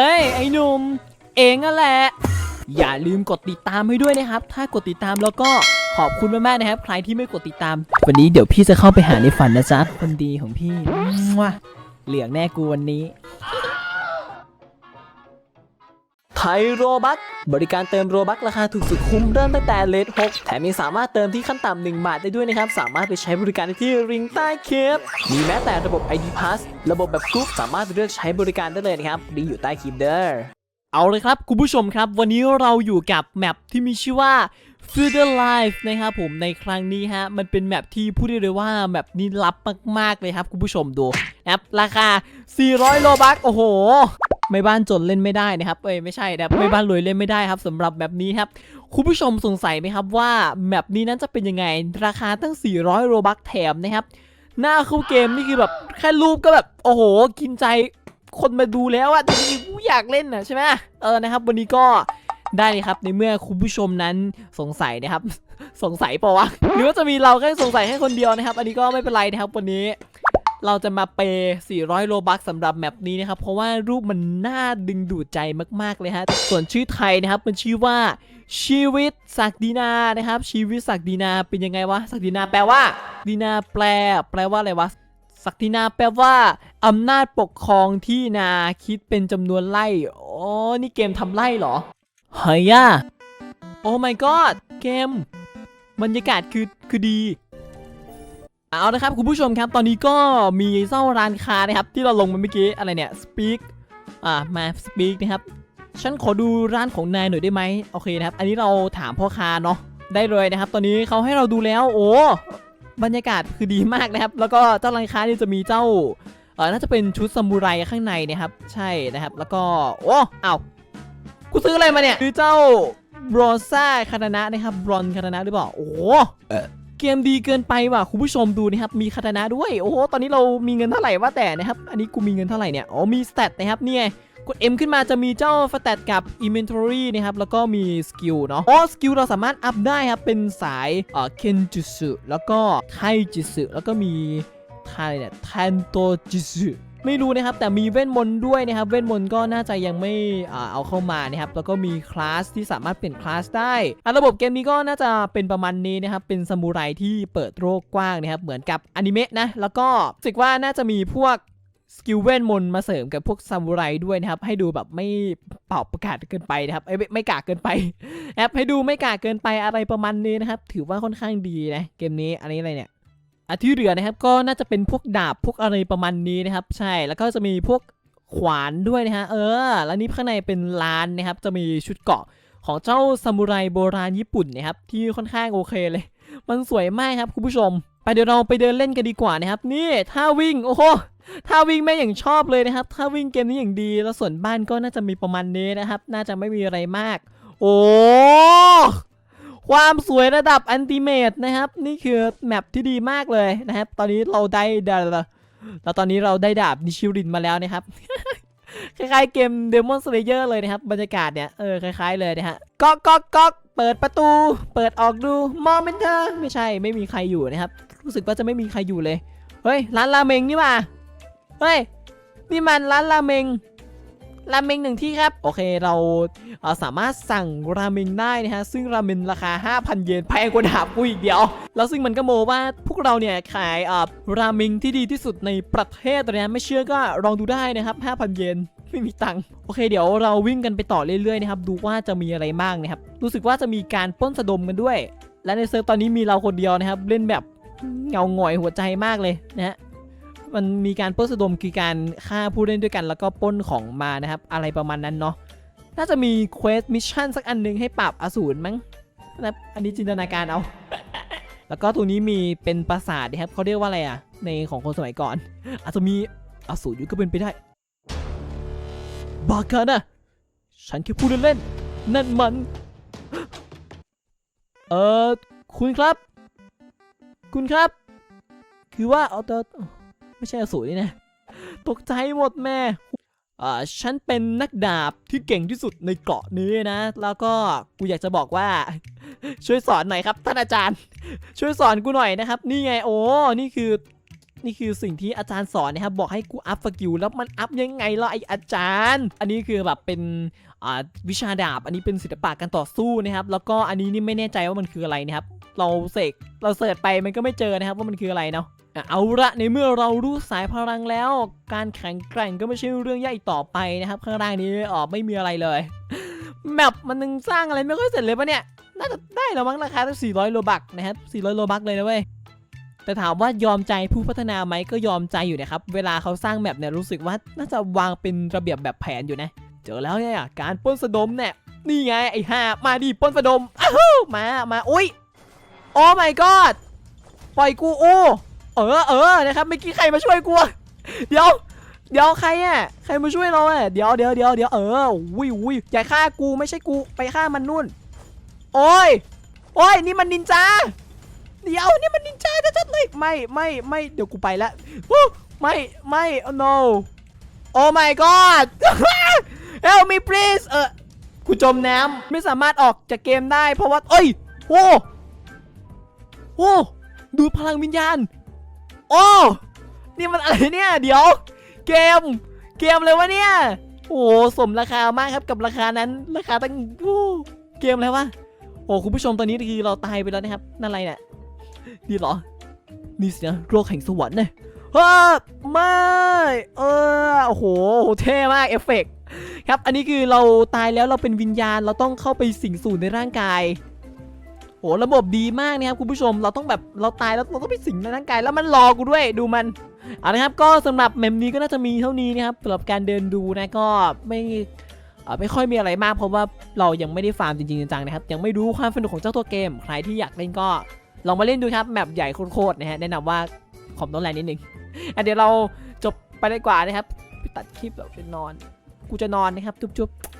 เฮ้ย ไอ้หนุ่ม เองนั่นแหละ อย่าลืมกดติดตามให้ด้วยนะครับ ถ้ากดติดตามแล้วก็ขอบคุณมากๆนะครับ ใครที่ไม่กดติดตาม วันนี้เดี๋ยวพี่จะเข้าไปหาในฝันนะจ๊ะ คนดีของพี่มั่วเหลืองแน่กูวันนี้ ทยโรบัคบริการเติมโรบัคราคาถูกสุดคุ้มเริ่มตั้งแต่เลท6แถมยังสามารถเติมที่ขั้นต่ำ1บาทได้ด้วยนะครับ สามารถไปใช้บริการได้ที่ริงใต้คลิปมีแม้แต่ระบบ ID Pass ระบบแบบกรุ๊ปสามารถเลือกใช้บริการได้เลยนะครับลิงก์อยู่ใต้คลิปเด้อเอาเลยครับ คุณผู้ชมครับ วันนี้เราอยู่กับแมปที่มีชื่อว่า f u t u r Life นะครับผมในครั้งนี้ฮะ มันเป็นแมปที่พูดได้เลยว่าแมปนี้ลับมาก ๆ เลยครับ คุณผู้ชมดูนะครับราคา 400 โลบัคโอ้โห ไม่บ้านจนเล่นไม่ได้นะครับเอ้ยไม่ใช่นะครับไม่บ้านรวยเล่นไม่ได้ครับสำหรับแบบนี้ครับคุณผู้ชมสงสัยไหมครับว่าแมปนี้นั้นจะเป็นยังไง ราคาตั้ง 400โลบัคแถมนะครับหน้าเข้าเกมนี่คือแบบแค่รูปก็แบบโอ้โหกินใจคนมาดูแล้วอะจริงๆกูอยากเล่นนะใช่ไหมเออนะครับ วันนี้ก็ได้เลยครับในเมื่อคุณผู้ชมนั้นสงสัยนะครับ สงสัยเปล่าวะหรือว่าจะมีเราแค่สงสัยแค่คนเดียวนะครับ อันนี้ก็ไม่เป็นไรนะครับวันนี้ เราจะมาเปย์400 โลบัคสำหรับแมปนี้นะครับ เพราะว่ารูปมันน่าดึงดูดใจมากๆเลยฮะ ส่วนชื่อไทยนะครับมันชื่อว่า ชีวิตศักดินานะครับ ชีวิตศักดินาเป็นยังไงวะศักดินาแปลว่าดีนาแปล แปลว่าอะไรวะศักดินาแปลว่าอำนาจปกครองที่นาคิดเป็นจำนวนไร่อ๋อนี่เกมทำไร่เหรอเฮ้ยอะโอ้ my god เกมบรรยากาศคือคือดี เอาละครับคุณผู้ชมครับตอนนี้ก็มีเจ้าร้านค้านะครับ ที่เราลงมาเมื่อกี้อะไรเนี่ย speak อ่ามา speak นะครับฉันขอดูร้านของนายหน่อยได้ไหมโอเคนะครับ อันนี้เราถามพ่อค้าเนาะได้เลยนะครับ ตอนนี้เขาให้เราดูแล้ว โอ้บรรยากาศคือดีมากนะครับ แล้วก็เจ้าร้านค้านี่จะมีเจ้าเออน่าจะเป็นชุดซามูไรข้างในนะครับ ใช่นะครับ แล้วก็โอ้อ้าวกูซื้ออะไรมาเนี่ยคือเจ้าบรอนซ่าคาตานะนะครับบรอนคาตานะหรือเปล่าโอ้ เกมดีเกินไปว่ะคุณผู้ชมดูนะครับมีคาตานะด้วยโอ้โหตอนนี้เรามีเงินเท่าไหร่ว่าแต่นะครับอันนี้กูมีเงินเท่าไหร่เนี่ยอ๋อมีสเตตนะครับเนี่ยกด M ขึ้นมาจะมีเจ้าสเตตกับ Inventory นะครับ แล้วก็มีสกิลเนาะอ๋อสกิลเราสามารถอัพได้ครับ เป็นสายเอ่อเคนจิสึแล้วก็ไทจิสึแล้วก็มีไรเนี่ยแทนโตจิสึ ไม่รู้นะครับแต่มีเวทมนต์ด้วยนะครับเวทมนต์ก็น่าจะยังไม่เอาเข้ามานะครับแล้วก็มีคลาสที่สามารถเปลี่ยนคลาสได้อะระบบเกมนี้ก็น่าจะเป็นประมาณนี้นะครับเป็นซามูไรที่เปิดโลกกว้างนะครับเหมือนกับอนิเมะนะแล้วก็รู้สึกว่าน่าจะมีพวกสกิลเวทมนต์มาเสริมกับพวกซามูไรด้วยนะครับ ให้ดูแบบไม่เป่าประกาศเกินไปนะครับไม่ไม่กากเกินไปแอปให้ดูไม่กากเกินไปอะไรประมาณนี้นะครับ ถือว่าค่อนข้างดีนะ เกมนี้อันนี้อะไรเนี่ย อันที่เหลือนะครับก็น่าจะเป็นพวกดาบพวกอะไรประมาณนี้นะครับ ใช่แล้วก็จะมีพวกขวานด้วยนะฮะเออ แล้วนี่ข้างในเป็นร้านนะครับ จะมีชุดเกาะของเจ้าซามูไรโบราณญี่ปุ่นนะครับ ที่ค่อนข้างโอเคเลย มันสวยมากครับคุณผู้ชม ไปเดี๋ยวเราไปเดินเล่นกันดีกว่านะครับ นี่ท่าวิ่งโอ้โหถ้าวิ่งแม่อย่างชอบเลยนะครับ ถ้าวิ่งเกมนี้อย่างดีแล้วส่วนบ้านก็น่าจะมีประมาณนี้นะครับ น่าจะไม่มีอะไรมาก โอ้ ความสวยระดับอันติเมตนะครับ นี่คือแมปที่ดีมากเลยนะครับ ตอนนี้เราได้ดาแล้วตอนนี้เราได้ดาบนิชิรินมาแล้วนะครับคล้ายๆเกม Demon Slayer เลยนะครับ บรรยากาศเนี่ย เออ คล้าย ๆ เลยนะฮะก๊อกก๊อกก๊อกเปิดประตู เปิดออกดู มองเป็นเธอ ไม่ใช่ไม่มีใครอยู่นะครับ รู้สึกว่าจะไม่มีใครอยู่เลย เฮ้ย ร้านราเมงนี่หว่าเฮ้ย นี่มันร้านราเมง ราเมงหนึ่งที่ครับ โอเคเราเอ่อสามารถสั่งราเมงได้นะฮะซึ่งราเมงราคา 5,000 เยนแพงกว่าดาบกูอีกเดียว แล้วซึ่งมันก็โมว่าพวกเราเนี่ยขายอ่อราเมงที่ดีที่สุดในประเทศเลยนะไม่เชื่อก็ลองดูได้นะครับ 5,000 เยนไม่มีตังค์โอเค เดี๋ยวเราวิ่งกันไปต่อเรื่อยๆนะครับดูว่าจะมีอะไรบ้างนะครับรู้สึกว่าจะมีการป้นสะดมกันด้วย และในเซิร์ฟตอนนี้มีเราคนเดียวนะครับเล่นแบบเงาหงอยหัวใจมากเลยนะฮะ มันมีการปล้นสะดมคือการฆ่าผู้เล่นด้วยกันแล้วก็ปล้นของมานะครับ อะไรประมาณนั้นเนาะน่าจะมีเควสมิชชั่นสักอันหนึงให้ปราบอสูรมั้งนะอันนี้จินตนาการเอา แล้วก็ตรงนี้มีเป็นปราสาทนะครับเขาเรียกว่าอะไรอะ ในของคนสมัยก่อน อาจจะมีอสูรอยู่ก็เป็นไปได้บาคานะฉันแค่พูดเล่นๆนั่นมัน เออคุณครับ คุณครับ คือว่าเอาแต่ ไม่ใช่อสูรนี่นะ ตกใจหมดแม่อ่าฉันเป็นนักดาบที่เก่งที่สุดในเกาะนี้นะ แล้วก็กูอยากจะบอกว่า ช่วยสอนหน่อยครับท่านอาจารย์ ช่วยสอนกูหน่อยนะครับ นี่ไงโอ้นี่คือ นี่คือสิ่งที่อาจารย์สอนนะครับ บอกให้กูอัพสกิลแล้วมันอัพยังไงล่ะไออาจารย์ อันนี้คือแบบเป็นอ่าวิชาดาบ อันนี้เป็นศิลปะการต่อสู้นะครับ แล้วก็อันนี้นี่ไม่แน่ใจว่ามันคืออะไรนะครับ เราเสกเราเสิร์ชไปมันก็ไม่เจอนะครับว่ามันคืออะไรเนาะอะ เอาละในเมื่อเรารู้สายพลังแล้ว การแข่งแกร่งก็ไม่ใช่เรื่องยากอีกต่อไปนะครับข้างล่างนี้อ๋อไม่มีอะไรเลยแมปมันนึงสร้างอะไรไม่ค่อยเสร็จเลยปะเนี่ยน่าจะได้แล้วมั้งราคาตั้ง400โลบักนะครับ400โลบักเลยนะเว้ยแต่ถามว่ายอมใจผู้พัฒนาไหมก็ยอมใจอยู่นะครับ เวลาเขาสร้างแมปเนี่ยรู้สึกว่าน่าจะวางเป็นระเบียบแบบแผนอยู่นะ เจอแล้วเนี่ยการป้นสะดมเนี่ยนี่ไงไอ้ห่ามาดิป้นสะดมอ้าวมามาอุ้ยโอ้ my god ปล่อยกูโอ้ เออเออนะครับเมื่อกี้ใครมาช่วยกูเดี๋ยวเดี๋ยวใครอะใครมาช่วยเราอะเดี๋ยวเดี๋ยวเดี๋ยวเดี๋ยวเออวิววิอย่าฆ่ากูไม่ใช่กูไปฆ่ามันนู่น โอ้ยโอ้ยนี่มันนินจาเดี๋ยวนี่มันนินจาชัดๆเลยไม่ไม่ไม่เดี๋ยวกูไปละวู้ไม่ไม่ oh no oh my god help me please เออกูจมน้ำไม่สามารถออกจากเกมได้เพราะว่าเอ้ยโอ้โอ้ดูพลังวิญญาณ โอ้นี่มันอะไรเนี่ย เดี๋ยว เกม เกมเลยวะเนี่ย โอ้สมราคามากครับกับราคานั้น ราคาตั้งเกมอะไรวะโอ้คุณผู้ชมตอนนี้คือเราตายไปแล้วนะครับนั่นอะไรเนี่ยนี่เหรอนี่สินะโรคแห่งสวรรค์เนี่ยฮ้ยไม่เออโอ้โหเท่มากเอฟเฟกต์ครับ อันนี้คือเราตายแล้วเราเป็นวิญญาณเราต้องเข้าไปสิงสู่ในร่างกาย โอ้ระบบดีมากนะครับคุณผู้ชมเราต้องแบบเราตายแล้วเราต้องไปสิงในร่างกายแล้วมันรอกูด้วยดูมันเอาละครับก็สำหรับเมมนี้ก็น่าจะมีเท่านี้นะครับสำหรับการเดินดูนะก็ไม่ไม่ค่อยมีอะไรมากเพราะว่าเรายังไม่ได้ฟาร์มจริงๆจังๆนะครับยังไม่รู้ความสนุกของเจ้าตัวเกม ใครที่อยากเล่นก็ลองมาเล่นดูครับแมปใหญ่โคตรๆนะฮะแนะนำว่าขอมต้องแรงนิดนึงอะเดี๋ยวเราจบไปดีกว่านะครับไปตัดคลิปแบบไปนอน กูจะนอนนะครับจุ๊บๆ